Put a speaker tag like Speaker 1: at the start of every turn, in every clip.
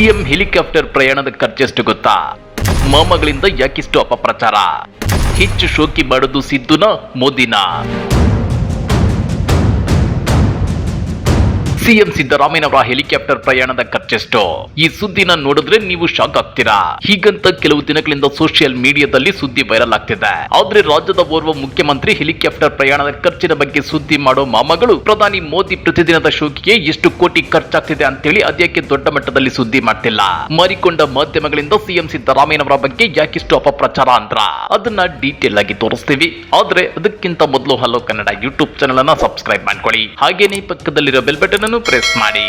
Speaker 1: CM helicopter ಪ್ರಯಾಣದ ಖರ್ಚೆಷ್ಟು ಗೊತ್ತಾ? ಮಾಮಗಳಿಂದ ಯಾಕಿಷ್ಟು ಅಪಪ್ರಚಾರ? ಹೆಚ್ಚು ಶೋಕಿ ಮಾಡೋದು ಸಿದ್ದುನ ಮೋದಿನ? ಸಿಎಂ ಸಿದ್ದರಾಮಯ್ಯನವರ ಹೆಲಿಕಾಪ್ಟರ್ ಪ್ರಯಾಣದ ಖರ್ಚೆಷ್ಟು ಈ ಸುದ್ದಿನ ನೋಡಿದ್ರೆ ನೀವು ಶಾಕ್ ಆಗ್ತೀರಾ? ಹೀಗಂತ ಕೆಲವು ದಿನಗಳಿಂದ ಸೋಷಿಯಲ್ ಮೀಡಿಯಾದಲ್ಲಿ ಸುದ್ದಿ ವೈರಲ್ ಆಗ್ತಿದೆ. ಆದ್ರೆ ರಾಜ್ಯದ ಓರ್ವ ಮುಖ್ಯಮಂತ್ರಿ ಹೆಲಿಕಾಪ್ಟರ್ ಪ್ರಯಾಣದ ಖರ್ಚಿನ ಬಗ್ಗೆ ಸುದ್ದಿ ಮಾಡೋ ಮಾಮಗಳು ಪ್ರಧಾನಿ ಮೋದಿ ಪ್ರತಿದಿನದ ಶೋಕಿಗೆ ಎಷ್ಟು ಕೋಟಿ ಖರ್ಚಾಗ್ತಿದೆ ಅಂತೇಳಿ ಅದ್ಯಾಕೆ ದೊಡ್ಡ ಮಟ್ಟದಲ್ಲಿ ಸುದ್ದಿ ಮಾಡ್ತಿಲ್ಲ? ಮಾರಿಕೊಂಡ ಮಾಧ್ಯಮಗಳಿಂದ ಸಿಎಂ ಸಿದ್ದರಾಮಯ್ಯನವರ ಬಗ್ಗೆ ಯಾಕಿಷ್ಟು ಅಪಪ್ರಚಾರ ಅಂದ್ರ? ಅದನ್ನ ಡೀಟೇಲ್ ಆಗಿ ತೋರಿಸ್ತೀವಿ. ಆದ್ರೆ ಅದಕ್ಕಿಂತ ಮೊದಲು ಹಲೋ ಕನ್ನಡ ಯೂಟ್ಯೂಬ್ ಚಾನಲ್ ಅನ್ನ ಸಬ್ಸ್ಕ್ರೈಬ್ ಮಾಡ್ಕೊಳ್ಳಿ. ಹಾಗೇನೆ ಪಕ್ಕದಲ್ಲಿರೋ ಬೆಲ್ ಬಟನ್ ಅನ್ನು ಪ್ರೆಸ್ ಮಾಡಿ.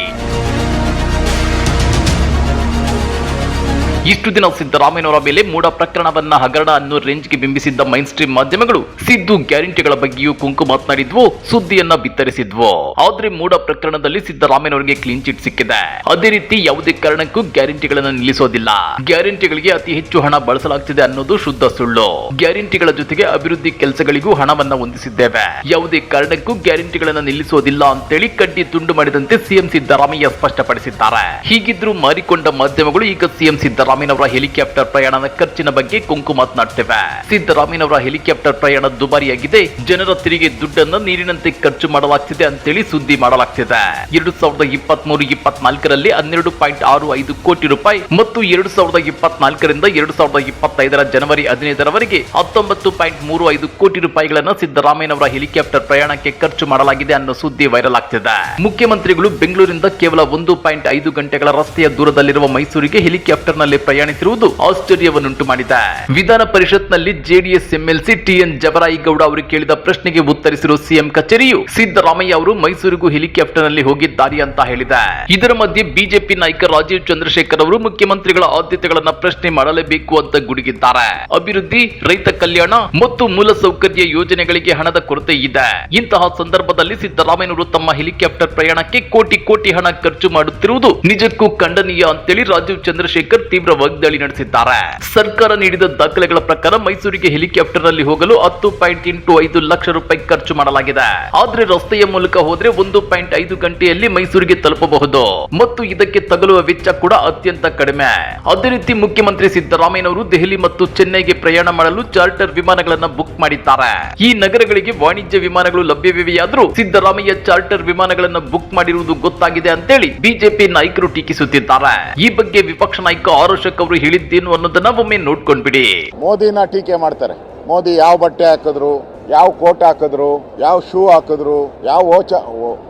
Speaker 1: ಇಷ್ಟು ದಿನ ಸಿದ್ದರಾಮಯ್ಯನವರ ಮೇಲೆ ಮೂಡ ಪ್ರಕರಣವನ್ನ ಹಗರಣ ಅನ್ನೋ ರೇಂಜ್ಗೆ ಬಿಂಬಿಸಿದ್ದ ಮೈನ್ ಸ್ಟ್ರೀಮ್ ಮಾಧ್ಯಮಗಳು ಸಿದ್ದು ಗ್ಯಾರಂಟಿಗಳ ಬಗ್ಗೆಯೂ ಕುಂಕು ಮಾತನಾಡಿದ್ವು, ಸುದ್ದಿಯನ್ನ ಬಿತ್ತರಿಸಿದ್ವು. ಆದ್ರೆ ಮೂಡ ಪ್ರಕರಣದಲ್ಲಿ ಸಿದ್ದರಾಮಯ್ಯನವರಿಗೆ ಕ್ಲೀನ್ ಚಿಟ್ ಸಿಕ್ಕಿದೆ. ಅದೇ ರೀತಿ ಯಾವುದೇ ಕಾರಣಕ್ಕೂ ಗ್ಯಾರಂಟಿಗಳನ್ನ ನಿಲ್ಲಿಸೋದಿಲ್ಲ. ಗ್ಯಾರಂಟಿಗಳಿಗೆ ಅತಿ ಹೆಚ್ಚು ಹಣ ಬಳಸಲಾಗ್ತಿದೆ ಅನ್ನೋದು ಶುದ್ಧ ಸುಳ್ಳು. ಗ್ಯಾರಂಟಿಗಳ ಜೊತೆಗೆ ಅಭಿವೃದ್ಧಿ ಕೆಲಸಗಳಿಗೂ ಹಣವನ್ನ ಹೊಂದಿಸಿದ್ದೇವೆ. ಯಾವುದೇ ಕಾರಣಕ್ಕೂ ಗ್ಯಾರಂಟಿಗಳನ್ನ ನಿಲ್ಲಿಸೋದಿಲ್ಲ ಅಂತೇಳಿ ಕಡ್ಡಿ ತುಂಡು ಮಾಡಿದಂತೆ ಸಿಎಂ ಸಿದ್ದರಾಮಯ್ಯ ಸ್ಪಷ್ಟಪಡಿಸಿದ್ದಾರೆ. ಹೀಗಿದ್ರೂ ಮಾರಿಕೊಂಡ ಮಾಧ್ಯಮಗಳು ಈಗ ಸಿಎಂ ಸಿದ್ದರಾಮಯ್ಯನವರ ಹೆಲಿಕಾಪ್ಟರ್ ಪ್ರಯಾಣದ ಖರ್ಚಿನ ಬಗ್ಗೆ ಕುಂಕು ಮಾತನಾಡ್ತೇವೆ. ಸಿದ್ದರಾಮಯ್ಯನವರ ಹೆಲಿಕಾಪ್ಟರ್ ಪ್ರಯಾಣ ದುಬಾರಿಯಾಗಿದೆ. ಜನರ ತೆರಿಗೆ ದುಡ್ಡನ್ನು ನೀರಿನಂತೆ ಖರ್ಚು ಮಾಡಲಾಗ್ತಿದೆ ಅಂತೇಳಿ ಸುದ್ದಿ ಮಾಡಲಾಗ್ತಿದೆ. ಎರಡು ಸಾವಿರದ ಇಪ್ಪತ್ತ್ ಮೂರು ಇಪ್ಪತ್ನಾಲ್ಕರಲ್ಲಿ ಹನ್ನೆರಡು ಪಾಯಿಂಟ್ ಆರು ಐದು ಕೋಟಿ ರೂಪಾಯಿ ಮತ್ತು ಎರಡು ಸಾವಿರದ ಇಪ್ಪತ್ನಾಲ್ಕರಿಂದ ಎರಡು ಸಾವಿರದ ಇಪ್ಪತ್ತೈದರ ಜನವರಿ ಹದಿನೈದರವರೆಗೆ ಹತ್ತೊಂಬತ್ತು ಪಾಯಿಂಟ್ ಮೂರು ಐದು ಕೋಟಿ ರೂಪಾಯಿಗಳನ್ನು ಸಿದ್ದರಾಮಯ್ಯನವರ ಹೆಲಿಕಾಪ್ಟರ್ ಪ್ರಯಾಣಕ್ಕೆ ಖರ್ಚು ಮಾಡಲಾಗಿದೆ ಅನ್ನೋ ಸುದ್ದಿ ವೈರಲ್ ಆಗ್ತಿದೆ. ಮುಖ್ಯಮಂತ್ರಿಗಳು ಬೆಂಗಳೂರಿಂದ ಕೇವಲ ಒಂದು ಪಾಯಿಂಟ್ ಐದು ಗಂಟೆಗಳ ರಸ್ತೆಯ ದೂರದಲ್ಲಿರುವ ಮೈಸೂರಿಗೆ ಹೆಲಿಕಾಪ್ಟರ್ನಲ್ಲಿ ಪ್ರಯಾಣಿಸಿರುವುದು ಆಶ್ಚರ್ಯವನ್ನುಂಟು ಮಾಡಿದೆ ವಿಧಾನ ಪರಿಷತ್ನಲ್ಲಿ ಜೆಡಿಎಸ್ ಎಂಎಲ್ಸಿ ಟಿಎನ್ ಜಬರಾಯಿಗೌಡ ಅವರು ಕೇಳಿದ ಪ್ರಶ್ನೆಗೆ ಉತ್ತರಿಸಿರುವ ಸಿಎಂ ಕಚೇರಿಯು ಸಿದ್ದರಾಮಯ್ಯ ಅವರು ಮೈಸೂರಿಗೂ ಹೆಲಿಕಾಪ್ಟರ್ನಲ್ಲಿ ಹೋಗಿದ್ದಾರೆ ಅಂತ ಹೇಳಿದೆ. ಇದರ ಮಧ್ಯೆ ಬಿಜೆಪಿ ನಾಯಕ ರಾಜೀವ್ ಚಂದ್ರಶೇಖರ್ ಅವರು ಮುಖ್ಯಮಂತ್ರಿಗಳ ಆದ್ಯತೆಗಳನ್ನ ಪ್ರಶ್ನೆ ಮಾಡಲೇಬೇಕು ಅಂತ ಗುಡುಗಿದ್ದಾರೆ. ಅಭಿವೃದ್ಧಿ, ರೈತ ಕಲ್ಯಾಣ ಮತ್ತು ಮೂಲಸೌಕರ್ಯ ಯೋಜನೆಗಳಿಗೆ ಹಣದ ಕೊರತೆ ಇದೆ. ಇಂತಹ ಸಂದರ್ಭದಲ್ಲಿ ಸಿದ್ದರಾಮಯ್ಯನವರು ತಮ್ಮ ಹೆಲಿಕಾಪ್ಟರ್ ಪ್ರಯಾಣಕ್ಕೆ ಕೋಟಿ ಕೋಟಿ ಹಣ ಖರ್ಚು ಮಾಡುತ್ತಿರುವುದು ನಿಜಕ್ಕೂ ಖಂಡನೀಯ ಅಂತೇಳಿ ರಾಜೀವ್ ಚಂದ್ರಶೇಖರ್ ತೀವ್ರ ವಾಗ್ದಾಳಿ ನಡೆಸಿದ್ದಾರೆ. ಸರ್ಕಾರ ನೀಡಿದ ದಾಖಲೆಗಳ ಪ್ರಕಾರ ಮೈಸೂರಿಗೆ ಹೆಲಿಕಾಪ್ಟರ್ನಲ್ಲಿ ಹೋಗಲು ಹತ್ತು ಪಾಯಿಂಟ್ ಎಂಟು ಐದು ಲಕ್ಷ ರೂಪಾಯಿ ಖರ್ಚು ಮಾಡಲಾಗಿದೆ. ಆದ್ರೆ ರಸ್ತೆಯ ಮೂಲಕ ಹೋದ್ರೆ ಒಂದು ಪಾಯಿಂಟ್ ಐದು ಗಂಟೆಯಲ್ಲಿ ಮೈಸೂರಿಗೆ ತಲುಪಬಹುದು. ಮತ್ತು ಇದಕ್ಕೆ ತಗಲುವ ವೆಚ್ಚ ಕೂಡ ಅತ್ಯಂತ ಕಡಿಮೆ. ಅದೇ ರೀತಿ ಮುಖ್ಯಮಂತ್ರಿ ಸಿದ್ದರಾಮಯ್ಯನವರು ದೆಹಲಿ ಮತ್ತು ಚೆನ್ನೈಗೆ ಪ್ರಯಾಣ ಮಾಡಲು ಚಾರ್ಟರ್ ವಿಮಾನಗಳನ್ನ ಬುಕ್ ಮಾಡಿದ್ದಾರೆ. ಈ ನಗರಗಳಿಗೆ ವಾಣಿಜ್ಯ ವಿಮಾನಗಳು ಲಭ್ಯವಿವೆಯಾದ್ರೂ ಸಿದ್ದರಾಮಯ್ಯ ಚಾರ್ಟರ್ ವಿಮಾನಗಳನ್ನ ಬುಕ್ ಮಾಡಿರುವುದು ಗೊತ್ತಾಗಿದೆ ಅಂತೇಳಿ ಬಿಜೆಪಿ ನಾಯಕರು ಟೀಕಿಸುತ್ತಿದ್ದಾರೆ. ಈ ಬಗ್ಗೆ ವಿಪಕ್ಷ ನಾಯಕ ಆರೋಶಕ್ ಅವರು ಹೇಳಿದ್ದೇನು ಅನ್ನೋದನ್ನ ಒಮ್ಮೆ ನೋಡ್ಕೊಂಡ್ಬಿಡಿ.
Speaker 2: ಮೋದಿನ ಟೀಕೆ ಮಾಡ್ತಾರೆ. ಮೋದಿ ಯಾವ ಬಟ್ಟೆ ಹಾಕಿದ್ರು, ಯಾವ ಕೋಟ್ ಹಾಕಿದ್ರು, ಯಾವ ಶೂ ಹಾಕಿದ್ರು, ಯಾವ ವಾಚ್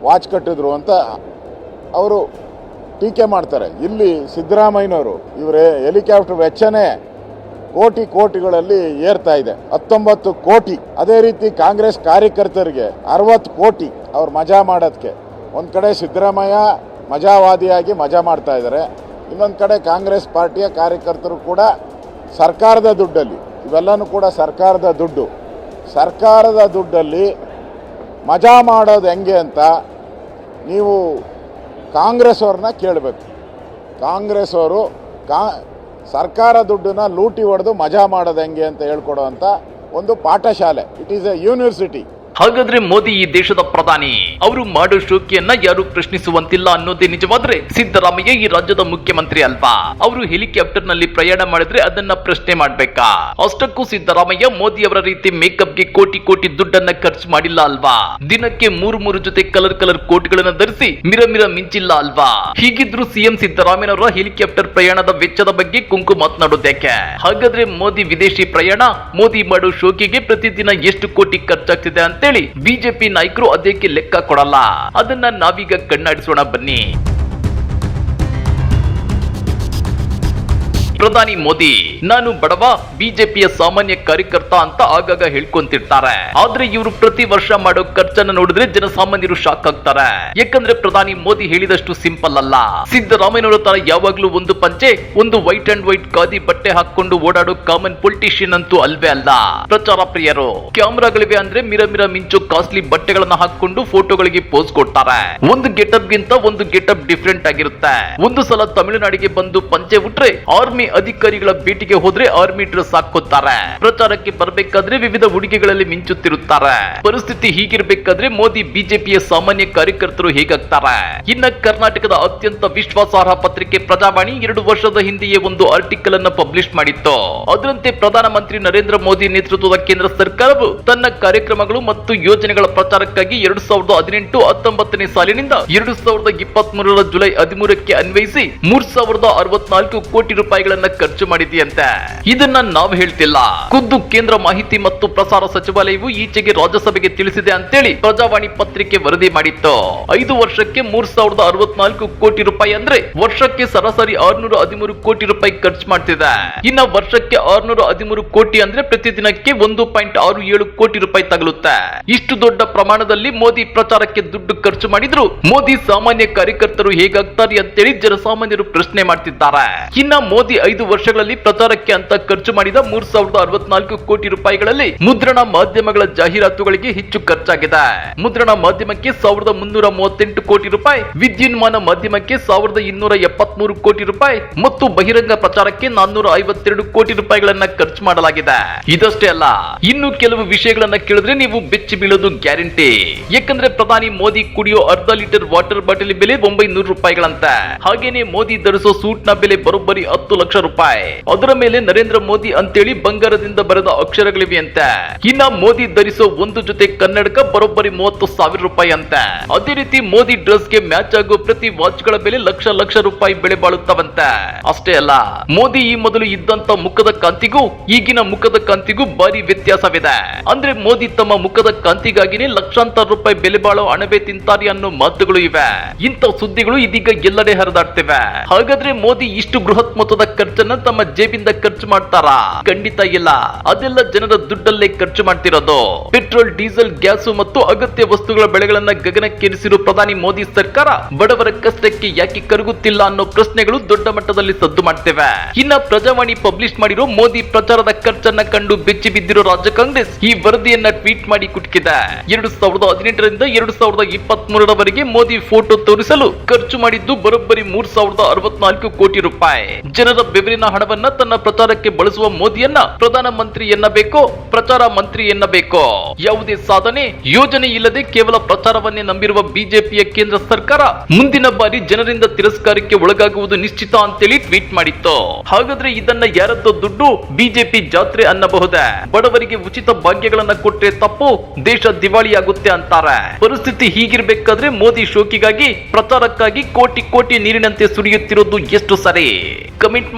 Speaker 2: ವಾಚ್ ಕಟ್ಟಿದ್ರು ಅಂತ ಅವರು ಟೀಕೆ ಮಾಡ್ತಾರೆ. ಇಲ್ಲಿ ಸಿದ್ದರಾಮಯ್ಯನವರು ಇವರೇ ಹೆಲಿಕಾಪ್ಟರ್ ವೆಚ್ಚನೇ ಕೋಟಿ ಕೋಟಿಗಳಲ್ಲಿ ಏರ್ತಾ ಇದೆ. ಹತ್ತೊಂಬತ್ತು ಕೋಟಿ. ಅದೇ ರೀತಿ ಕಾಂಗ್ರೆಸ್ ಕಾರ್ಯಕರ್ತರಿಗೆ ಅರವತ್ತು ಕೋಟಿ ಅವ್ರು ಮಜಾ ಮಾಡೋದಕ್ಕೆ. ಒಂದು ಕಡೆ ಸಿದ್ದರಾಮಯ್ಯ ಮಜಾವಾದಿಯಾಗಿ ಮಜಾ ಮಾಡ್ತಾ ಇದ್ದಾರೆ. ಇನ್ನೊಂದು ಕಡೆ ಕಾಂಗ್ರೆಸ್ ಪಾರ್ಟಿಯ ಕಾರ್ಯಕರ್ತರು ಕೂಡ ಸರ್ಕಾರದ ದುಡ್ಡಲ್ಲಿ, ಇವೆಲ್ಲನೂ ಕೂಡ ಸರ್ಕಾರದ ದುಡ್ಡು. ಸರ್ಕಾರದ ದುಡ್ಡಲ್ಲಿ ಮಜಾ ಮಾಡೋದು ಹೆಂಗೆ ಅಂತ ನೀವು ಕಾಂಗ್ರೆಸ್ ಅವ್ರನ್ನ ಕೇಳಬೇಕು. ಕಾಂಗ್ರೆಸ್ ಅವರು ಕಾ, ಸರ್ಕಾರ ದುಡ್ಡನ್ನ ಲೂಟಿ ಹೊಡೆದು ಮಜಾ ಮಾಡೋದು ಹೆಂಗೆ ಅಂತ ಹೇಳ್ಕೊಡೋವಂಥ ಒಂದು ಪಾಠಶಾಲೆ. ಇಟ್ ಈಸ್ ಎ ಯೂನಿವರ್ಸಿಟಿ
Speaker 1: ಹಾಗಾದ್ರೆ ಮೋದಿ ಈ ದೇಶದ ಪ್ರಧಾನಿ, ಅವರು ಮಾಡೋ ಶೋಕಿಯನ್ನ ಯಾರು ಪ್ರಶ್ನಿಸುವಂತಿಲ್ಲ ಅನ್ನೋದೇ ನಿಜವಾದ್ರೆ? ಸಿದ್ದರಾಮಯ್ಯ ಈ ರಾಜ್ಯದ ಮುಖ್ಯಮಂತ್ರಿ ಅಲ್ವಾ? ಅವರು ಹೆಲಿಕಾಪ್ಟರ್ನಲ್ಲಿ ಪ್ರಯಾಣ ಮಾಡಿದ್ರೆ ಅದನ್ನ ಪ್ರಶ್ನೆ ಮಾಡ್ಬೇಕಾ? ಅಷ್ಟಕ್ಕೂ ಸಿದ್ದರಾಮಯ್ಯ ಮೋದಿ ಅವರ ರೀತಿ ಮೇಕಪ್ಗೆ ಕೋಟಿ ಕೋಟಿ ದುಡ್ಡನ್ನ ಖರ್ಚು ಮಾಡಿಲ್ಲ ಅಲ್ವಾ? ದಿನಕ್ಕೆ ಮೂರು ಮೂರು ಜೊತೆ ಕಲರ್ ಕಲರ್ ಕೋಟ್ ಗಳನ್ನ ಧರಿಸಿ ಮಿರ ಮಿರ ಮಿಂಚಿಲ್ಲ ಅಲ್ವಾ? ಹೀಗಿದ್ರು ಸಿಎಂ ಸಿದ್ದರಾಮಯ್ಯನವರ ಹೆಲಿಕಾಪ್ಟರ್ ಪ್ರಯಾಣದ ವೆಚ್ಚದ ಬಗ್ಗೆ ಕುಂಕು ಮಾತನಾಡೋದ್ಯಾಕೆ ಹಾಗಾದ್ರೆ ಮೋದಿ ವಿದೇಶಿ ಪ್ರಯಾಣ, ಮೋದಿ ಮಾಡೋ ಶೋಕಿಗೆ ಪ್ರತಿದಿನ ಎಷ್ಟು ಕೋಟಿ ಖರ್ಚಾಗ್ತಿದೆ ಅಂತೇಳಿ ಬಿಜೆಪಿ ನಾಯಕರು ಅದಕ್ಕೆ ಲೆಕ್ಕ ಕೊಡಲ್ಲ. ಅದನ್ನ ನಾವೀಗ ಕಣ್ಣಾಡಿಸೋಣ ಬನ್ನಿ. ಪ್ರಧಾನಿ ಮೋದಿ, ನಾನು ಬಡವ, ಬಿಜೆಪಿಯ ಸಾಮಾನ್ಯ ಕಾರ್ಯಕರ್ತ ಅಂತ ಆಗಾಗ ಹೇಳ್ಕೊಂತಿರ್ತಾರೆ. ಆದ್ರೆ ಇವರು ಪ್ರತಿ ವರ್ಷ ಮಾಡೋ ಖರ್ಚನ್ನ ನೋಡಿದ್ರೆ ಜನಸಾಮಾನ್ಯರು ಶಾಕ್ ಆಗ್ತಾರೆ. ಯಾಕಂದ್ರೆ ಪ್ರಧಾನಿ ಮೋದಿ ಹೇಳಿದಷ್ಟು ಸಿಂಪಲ್ ಅಲ್ಲ. ಸಿದ್ದರಾಮಯ್ಯನವರ ತರ ಯಾವಾಗ್ಲೂ ಒಂದು ಪಂಚೆ, ಒಂದು ವೈಟ್ ಅಂಡ್ ವೈಟ್ ಖಾದಿ ಬಟ್ಟೆ ಹಾಕೊಂಡು ಓಡಾಡೋ ಕಾಮನ್ ಪೊಲಿಟಿಷಿಯನ್ ಅಂತೂ ಅಲ್ವೇ ಅಲ್ಲ. ಪ್ರಚಾರ ಪ್ರಿಯರು, ಕ್ಯಾಮ್ರಾಗಳಿವೆ ಅಂದ್ರೆ ಮಿರ ಮಿರ ಮಿಂಚು ಕಾಸ್ಟ್ಲಿ ಬಟ್ಟೆಗಳನ್ನ ಹಾಕೊಂಡು ಫೋಟೋಗಳಿಗೆ ಪೋಸ್ ಕೊಡ್ತಾರೆ. ಒಂದು ಗೆಟಪ್ ಗಿಂತ ಒಂದು ಗೆಟಪ್ ಡಿಫ್ರೆಂಟ್ ಆಗಿರುತ್ತೆ. ಒಂದು ಸಲ ತಮಿಳುನಾಡಿಗೆ ಬಂದು ಪಂಚೆ ಉಟ್ರೆ, ಆರ್ಮಿ ಅಧಿಕಾರಿಗಳ ಭೇಟಿಗೆ ಹೋದ್ರೆ ಆರ್ಮಿ ಡ್ರೆಸ್ ಹಾಕೋತಾರೆ ಪ್ರಚಾರಕ್ಕೆ ಬರಬೇಕಾದ್ರೆ ವಿವಿಧ ಉಡುಗೆಗಳಲ್ಲಿ ಮಿಂಚುತ್ತಿರುತ್ತಾರೆ. ಪರಿಸ್ಥಿತಿ ಹೀಗಿರ್ಬೇಕಾದ್ರೆ ಮೋದಿ ಬಿಜೆಪಿಯ ಸಾಮಾನ್ಯ ಕಾರ್ಯಕರ್ತರು ಹೇಗಾಗ್ತಾರೆ? ಇನ್ನ ಕರ್ನಾಟಕದ ಅತ್ಯಂತ ವಿಶ್ವಾಸಾರ್ಹ ಪತ್ರಿಕೆ ಪ್ರಜಾವಾಣಿ ಎರಡು ವರ್ಷದ ಹಿಂದೆಯೇ ಒಂದು ಆರ್ಟಿಕಲ್ ಅನ್ನು ಪಬ್ಲಿಷ್ ಮಾಡಿತ್ತು. ಅದರಂತೆ ಪ್ರಧಾನಮಂತ್ರಿ ನರೇಂದ್ರ ಮೋದಿ ನೇತೃತ್ವದ ಕೇಂದ್ರ ಸರ್ಕಾರವು ತನ್ನ ಕಾರ್ಯಕ್ರಮಗಳು ಮತ್ತು ಯೋಜನೆಗಳ ಪ್ರಚಾರಕ್ಕಾಗಿ ಎರಡು ಸಾವಿರದ ಹದಿನೆಂಟು ಹತ್ತೊಂಬತ್ತನೇ ಸಾಲಿನಿಂದ ಎರಡು ಸಾವಿರದ ಇಪ್ಪತ್ತ್ ಮೂರರ ಜುಲೈ ಹದಿಮೂರಕ್ಕೆ ಅನ್ವಯಿಸಿ ಮೂರ್ ಸಾವಿರದ ಅರವತ್ನಾಲ್ಕು ಕೋಟಿ ರೂಪಾಯಿಗಳನ್ನ ಖರ್ಚು ಮಾಡಿದೆಯಂತೆ ಇದನ್ನ ನಾವು ಹೇಳ್ತಿಲ್ಲ. ಖುದ್ದು ಕೇಂದ್ರ ಮಾಹಿತಿ ಮತ್ತು ಪ್ರಸಾರ ಸಚಿವಾಲಯವು ಈಚೆಗೆ ರಾಜ್ಯಸಭೆಗೆ ತಿಳಿಸಿದೆ ಅಂತೇಳಿ ಪ್ರಜಾವಾಣಿ ಪತ್ರಿಕೆ ವರದಿ ಮಾಡಿತ್ತು. ಐದು ವರ್ಷಕ್ಕೆ ಮೂರ್ ಸಾವಿರದ ಅರವತ್ನಾಲ್ಕು ಕೋಟಿ ರೂಪಾಯಿ ಅಂದ್ರೆ ವರ್ಷಕ್ಕೆ ಸರಾಸರಿ ಆರ್ನೂರ ಹದಿಮೂರು ಕೋಟಿ ರೂಪಾಯಿ ಖರ್ಚು ಮಾಡ್ತಿದೆ. ಇನ್ನ ವರ್ಷಕ್ಕೆ ಆರ್ನೂರ ಹದಿಮೂರು ಕೋಟಿ ಅಂದ್ರೆ ಪ್ರತಿದಿನಕ್ಕೆ ಒಂದು ಪಾಯಿಂಟ್ ಆರು ಏಳು ಕೋಟಿ ರೂಪಾಯಿ ತಗಲುತ್ತೆ. ಇಷ್ಟು ದೊಡ್ಡ ಪ್ರಮಾಣದಲ್ಲಿ ಮೋದಿ ಪ್ರಚಾರಕ್ಕೆ ದುಡ್ಡು ಖರ್ಚು ಮಾಡಿದ್ರು ಮೋದಿ ಸಾಮಾನ್ಯ ಕಾರ್ಯಕರ್ತರು ಹೇಗಾಗ್ತಾರೆ ಅಂತೇಳಿ ಜನಸಾಮಾನ್ಯರು ಪ್ರಶ್ನೆ ಮಾಡ್ತಿದ್ದಾರೆ. ಇನ್ನ ಮೋದಿ ಐದು ವರ್ಷಗಳಲ್ಲಿ ಪ್ರಚಾರಕ್ಕೆ ಅಂತ ಖರ್ಚು ಮಾಡಿದ ಮೂರ್ ಸಾವಿರದ ಅರವತ್ನಾಲ್ಕು ಕೋಟಿ ರೂಪಾಯಿಗಳಲ್ಲಿ ಮುದ್ರಣ ಮಾಧ್ಯಮಗಳ ಜಾಹೀರಾತುಗಳಿಗೆ ಹೆಚ್ಚು ಖರ್ಚಾಗಿದೆ. ಮುದ್ರಣ ಮಾಧ್ಯಮಕ್ಕೆ ಸಾವಿರದ ಮುನ್ನೂರ ಮೂವತ್ತೆಂಟು ಕೋಟಿ ರೂಪಾಯಿ, ವಿದ್ಯುನ್ಮಾನ ಮಾಧ್ಯಮಕ್ಕೆ ಸಾವಿರದ ಇನ್ನೂರ ಎಪ್ಪತ್ಮೂರು ಕೋಟಿ ರೂಪಾಯಿ ಮತ್ತು ಬಹಿರಂಗ ಪ್ರಚಾರಕ್ಕೆ ನಾನ್ನೂರ ಐವತ್ತೆರಡು ಕೋಟಿ ರೂಪಾಯಿಗಳನ್ನ ಖರ್ಚು ಮಾಡಲಾಗಿದೆ. ಇದಷ್ಟೇ ಅಲ್ಲ, ಇನ್ನು ಕೆಲವು ವಿಷಯಗಳನ್ನ ಕೇಳಿದ್ರೆ ನೀವು ಬೆಚ್ಚಿ ಬೀಳೋದು ಗ್ಯಾರಂಟಿ. ಯಾಕಂದ್ರೆ ಪ್ರಧಾನಿ ಮೋದಿ ಕುಡಿಯೋ ಅರ್ಧ ಲೀಟರ್ ವಾಟರ್ ಬಾಟಲಿ ಬೆಲೆ ಒಂಬೈನೂರು ರೂಪಾಯಿಗಳಂತೆ. ಹಾಗೇನೆ ಮೋದಿ ಧರಿಸೋ ಸೂಟ್ನ ಬೆಲೆ ಬರೋಬ್ಬರಿ ಹತ್ತು ಲಕ್ಷ ರೂಪಾಯಿ. ಅದರ ಮೇಲೆ ನರೇಂದ್ರ ಮೋದಿ ಅಂತೇಳಿ ಬಂಗಾರದಿಂದ ಬರೆದ ಅಕ್ಷರಗಳಿವೆ ಅಂತ ಇನ್ನ ಮೋದಿ ಧರಿಸೋ ಒಂದು ಜೊತೆ ಕನ್ನಡಕ ಬರೋಬ್ಬರಿ ಮೂವತ್ತು ಸಾವಿರ ರೂಪಾಯಿ ಅಂತ. ಅದೇ ರೀತಿ ಮೋದಿ ಡ್ರೆಸ್ಗೆ ಮ್ಯಾಚ್ ಆಗೋ ಪ್ರತಿ ವಾಚ್ಗಳ ಬೆಲೆ ಲಕ್ಷ ಲಕ್ಷ ರೂಪಾಯಿ ಬೆಲೆ ಬಾಳುತ್ತವಂತೆ. ಅಷ್ಟೇ ಅಲ್ಲ, ಮೋದಿ ಈ ಮೊದಲು ಇದ್ದಂತ ಮುಖದ ಕಾಂತಿಗೂ, ಈಗಿನ ಮುಖದ ಕಾಂತಿಗೂ ಭಾರಿ ವ್ಯತ್ಯಾಸವಿದೆ. ಅಂದ್ರೆ ಮೋದಿ ತಮ್ಮ ಮುಖದ ಕಾಂತಿಗಾಗಿನೇ ಲಕ್ಷಾಂತರ ರೂಪಾಯಿ ಬೆಲೆ ಬಾಳೋ ಅಣಬೆ ತಿಂತಾರೆ ಅನ್ನೋ ಮಾತುಗಳು ಇವೆ. ಇಂಥ ಸುದ್ದಿಗಳು ಇದೀಗ ಎಲ್ಲೆಡೆ ಹರಿದಾಡ್ತಿವೆ. ಹಾಗಾದ್ರೆ ಮೋದಿ ಇಷ್ಟು ಬೃಹತ್ ಮೊತ್ತದ ಖರ್ಚನ್ನ ತಮ್ಮ ಜೇಬಿಂದ ಖರ್ಚು ಮಾಡ್ತಾರಾ? ಖಂಡಿತ ಇಲ್ಲ. ಅದೆಲ್ಲ ಜನರ ದುಡ್ಡಲ್ಲೇ ಖರ್ಚು ಮಾಡ್ತಿರೋದು. ಪೆಟ್ರೋಲ್, ಡೀಸೆಲ್, ಗ್ಯಾಸು ಮತ್ತು ಅಗತ್ಯ ವಸ್ತುಗಳ ಬೆಳೆಗಳನ್ನ ಗಗನಕ್ಕೇರಿಸಿರುವ ಪ್ರಧಾನಿ ಮೋದಿ ಸರ್ಕಾರ ಬಡವರ ಕಷ್ಟಕ್ಕೆ ಯಾಕೆ ಕರಗುತ್ತಿಲ್ಲ ಅನ್ನೋ ಪ್ರಶ್ನೆಗಳು ದೊಡ್ಡ ಮಟ್ಟದಲ್ಲಿ ಸದ್ದು ಮಾಡ್ತೇವೆ. ಇನ್ನ ಪ್ರಜಾವಾಣಿ ಪಬ್ಲಿಷ್ ಮಾಡಿರೋ ಮೋದಿ ಪ್ರಚಾರದ ಖರ್ಚನ್ನ ಕಂಡು ಬೆಚ್ಚಿ ಬಿದ್ದಿರೋ ರಾಜ್ಯ ಕಾಂಗ್ರೆಸ್ ಈ ವರದಿಯನ್ನ ಟ್ವೀಟ್ ಮಾಡಿ ಕುಟುಕಿದೆ. ಎರಡು ಸಾವಿರದ ಹದಿನೆಂಟರಿಂದ ಎರಡು ಸಾವಿರದ ಇಪ್ಪತ್ತ್ ಮೂರರವರೆಗೆ ಮೋದಿ ಫೋಟೋ ತೋರಿಸಲು ಖರ್ಚು ಮಾಡಿದ್ದು ಬರೋಬ್ಬರಿ ಮೂರ್ ಸಾವಿರದ ಅರವತ್ನಾಲ್ಕು ಕೋಟಿ ರೂಪಾಯಿ. ಜನರ ಬೆವರಿನ ಹಣವನ್ನ ತನ್ನ ಪ್ರಚಾರಕ್ಕೆ ಬಳಸುವ ಮೋದಿಯನ್ನ ಪ್ರಧಾನ ಮಂತ್ರಿ ಎನ್ನಬೇಕೋ, ಪ್ರಚಾರ ಮಂತ್ರಿ ಎನ್ನಬೇಕೋ? ಯಾವುದೇ ಸಾಧನೆ, ಯೋಜನೆ ಇಲ್ಲದೆ ಕೇವಲ ಪ್ರಚಾರವನ್ನೇ ನಂಬಿರುವ ಬಿಜೆಪಿಯ ಕೇಂದ್ರ ಸರ್ಕಾರ ಮುಂದಿನ ಬಾರಿ ಜನರಿಂದ ತಿರಸ್ಕಾರಕ್ಕೆ ಒಳಗಾಗುವುದು ನಿಶ್ಚಿತ ಅಂತೇಳಿ ಟ್ವೀಟ್ ಮಾಡಿತ್ತು. ಹಾಗಾದ್ರೆ ಇದನ್ನ ಯಾರದ್ದು ದುಡ್ಡು ಬಿಜೆಪಿ ಜಾತ್ರೆ ಅನ್ನಬಹುದೇ? ಬಡವರಿಗೆ ಉಚಿತ ಭಾಗ್ಯಗಳನ್ನ ಕೊಟ್ರೆ ತಪ್ಪು, ದೇಶ ದಿವಾಳಿಯಾಗುತ್ತೆ ಅಂತಾರೆ. ಪರಿಸ್ಥಿತಿ ಹೀಗಿರ್ಬೇಕಾದ್ರೆ ಮೋದಿ ಶೋಕಿಗಾಗಿ, ಪ್ರಚಾರಕ್ಕಾಗಿ ಕೋಟಿ ಕೋಟಿ ನೀರಿನಂತೆ ಸುರಿಯುತ್ತಿರೋದು ಎಷ್ಟು ಸರಿ? ಕಮೆಂಟ್